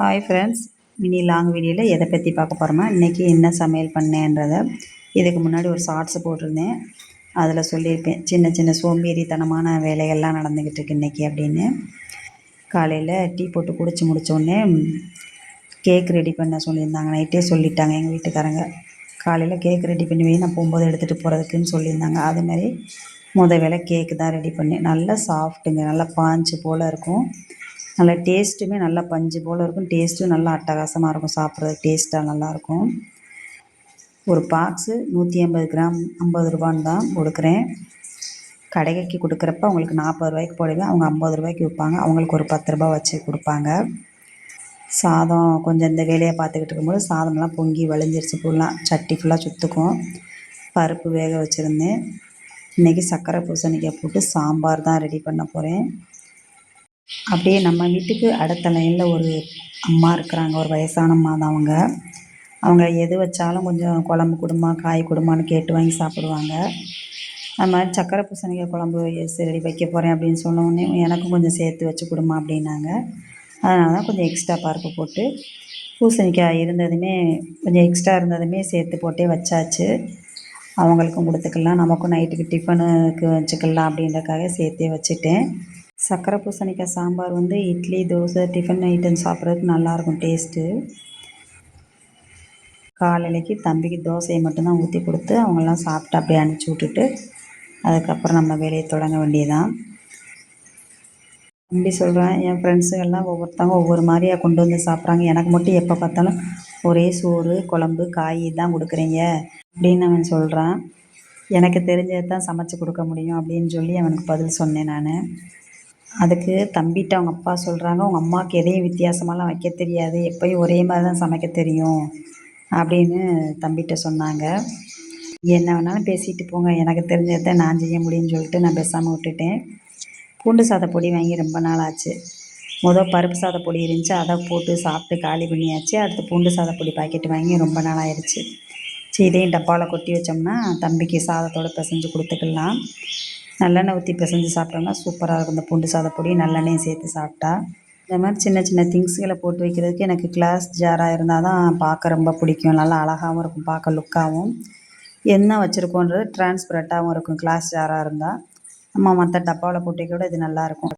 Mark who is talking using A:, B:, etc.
A: Hi friends mini long வீடியோவில் எதை பற்றி பார்க்க போகிறோமா இன்றைக்கி என்ன சமையல் பண்ணேன்றதை இதுக்கு முன்னாடி ஒரு ஷார்ட்ஸ் போட்டிருந்தேன். அதில் சொல்லியிருப்பேன். சின்ன சின்ன சோம்பேறித்தனமான வேலைகள்லாம் நடந்துக்கிட்டு இருக்கு இன்றைக்கி அப்படின்னு. காலையில் டீ போட்டு குடிச்சு முடித்தோடனே கேக் ரெடி பண்ண சொல்லியிருந்தாங்க. நைட்டே சொல்லிட்டாங்க எங்கள் வீட்டுக்காரங்க. காலையில் கேக் ரெடி பண்ணி நான் போகும்போது எடுத்துகிட்டு போகிறதுக்குன்னு சொல்லியிருந்தாங்க. அதேமாதிரி முத வேலை கேக்கு தான் ரெடி பண்ணேன். நல்லா சாஃப்ட்டுங்க நல்லா பாஞ்சு போல் இருக்கும். நல்லா டேஸ்ட்டுமே நல்லா பஞ்சு போல் இருக்கும். டேஸ்ட்டும் நல்லா அட்டகாசமாக இருக்கும். சாப்பிட்றது டேஸ்ட்டாக நல்லாயிருக்கும். ஒரு பாக்ஸு நூற்றி ஐம்பது கிராம் ஐம்பது ரூபான்னு தான் கொடுக்குறேன். கடைக்கு கொடுக்குறப்ப அவங்களுக்கு நாற்பது ரூபாய்க்கு போடுவேன் அவங்க ஐம்பது ரூபாய்க்கு விற்பாங்க. அவங்களுக்கு ஒரு பத்து ரூபா வச்சு கொடுப்பாங்க. சாதம் கொஞ்சம் இந்த வேலையை பார்த்துக்கிட்டு இருக்கும்போது சாதம்லாம் பொங்கி வளைஞ்சிருச்சு ஃபுல்லாக சட்டி ஃபுல்லாக சுற்றுக்கும் பருப்பு வேக வச்சுருந்தேன். இன்றைக்கி சர்க்கரை பூசணிக்காய் போட்டு சாம்பார் தான் ரெடி பண்ண போகிறேன் அப்படியே நம்ம வீட்டுக்கு அடுத்தலையில் ஒரு அம்மா இருக்கிறாங்க. ஒரு வயசான அம்மா தான் அவங்க. அவங்க எது வச்சாலும் கொஞ்சம் குழம்பு கொடுமா காய் கொடுமான்னு கேட்டு வாங்கி சாப்பிடுவாங்க. அது மாதிரி சக்கரை பூசணிக்காய் குழம்பு சரி வைக்க போகிறேன் அப்படின்னு சொன்னோடனே எனக்கும் கொஞ்சம் சேர்த்து வச்சு கொடுமா அப்படின்னாங்க. அதனால தான் கொஞ்சம் எக்ஸ்ட்ரா பருப்பு போட்டு பூசணிக்காய் இருந்ததுமே கொஞ்சம் எக்ஸ்ட்ரா இருந்ததுமே சேர்த்து போட்டே வச்சாச்சு. அவங்களுக்கும் கொடுத்துக்கலாம். நமக்கும் நைட்டுக்கு டிஃபனுக்கு வச்சுக்கலாம் அப்படின்றக்காக சேர்த்தே வச்சுட்டேன். சக்கரை பூசணிக்காய் சாம்பார் வந்து இட்லி தோசை டிஃபன் ஐட்டம் சாப்பிட்றதுக்கு நல்லாயிருக்கும் டேஸ்ட்டு காலையிலைக்கு தம்பிக்கு தோசையை மட்டும்தான் ஊற்றி கொடுத்து அவங்கெல்லாம் சாப்பிட்டு அப்படியே அனுப்பிச்சி விட்டுட்டு அதுக்கப்புறம் நம்ம வேலையை தொடங்க வேண்டியதான் தம்பி சொல்கிறேன் என் ஃப்ரெண்ட்ஸுங்கள்லாம் ஒவ்வொருத்தவங்க ஒவ்வொரு மாதிரியாக கொண்டு வந்து சாப்பிட்றாங்க. எனக்கு மட்டும் எப்போ பார்த்தாலும் ஒரே சோறு குழம்பு காய் தான் கொடுக்குறீங்க அப்படின்னு அவன் சொல்கிறான் எனக்கு தெரிஞ்சது தான் சமைச்சு கொடுக்க முடியும் அப்படின்னு சொல்லி அவனுக்கு பதில் சொன்னேன் நான். அதுக்கு தம்பிகிட்ட அவங்க அப்பா சொல்கிறாங்க உங்கள் அம்மாவுக்கு எதையும் வித்தியாசமாலாம் வைக்க தெரியாது. எப்போயும் ஒரே மாதிரி தான் சமைக்க தெரியும். அப்படின்னு தம்பிகிட்ட சொன்னாங்க. என்ன வேணாலும் பேசிட்டு போங்க. எனக்கு தெரிஞ்சதை நான் செய்ய முடியும்னு சொல்லிட்டு நான் பேசாமல் விட்டுட்டேன். பூண்டு சாத பொடி வாங்கி ரொம்ப நாள் ஆச்சு. மொதல் பருப்பு சாத பொடி இருந்துச்சு. அதை போட்டு சாப்பிட்டு காலி பண்ணியாச்சு. அடுத்து பூண்டு சாத பொடி பாக்கெட் வாங்கி ரொம்ப நாள் ஆயிடுச்சு. சரி இதையும் டப்பாவில் கொட்டி வச்சோம்னா தம்பிக்கு சாதத்தோடு பிசைஞ்சு கொடுத்துக்கலாம். நல்லெண்ணெய் ஊற்றி பிசைஞ்சு சாப்பிட்டோம்னா சூப்பராக இருக்கும். இந்த பூண்டு சாதப்பொடி நல்லெண்ணெயும் சேர்த்து சாப்பிட்டா. இந்த மாதிரி சின்ன சின்ன திங்ஸ்களை போட்டு வைக்கிறதுக்கு எனக்கு கிளாஸ் ஜாராக இருந்தால் தான் பார்க்க ரொம்ப பிடிக்கும். நல்லா அழகாகவும் இருக்கும் பார்க்க லுக்காகவும் என்ன வச்சுருக்கோன்றது டிரான்ஸ்பரண்ட்டாகவும் இருக்கும் கிளாஸ் ஜாராக இருந்தால் நம்ம மற்ற டப்பாவில் போட்டு கூட இது நல்லாயிருக்கும்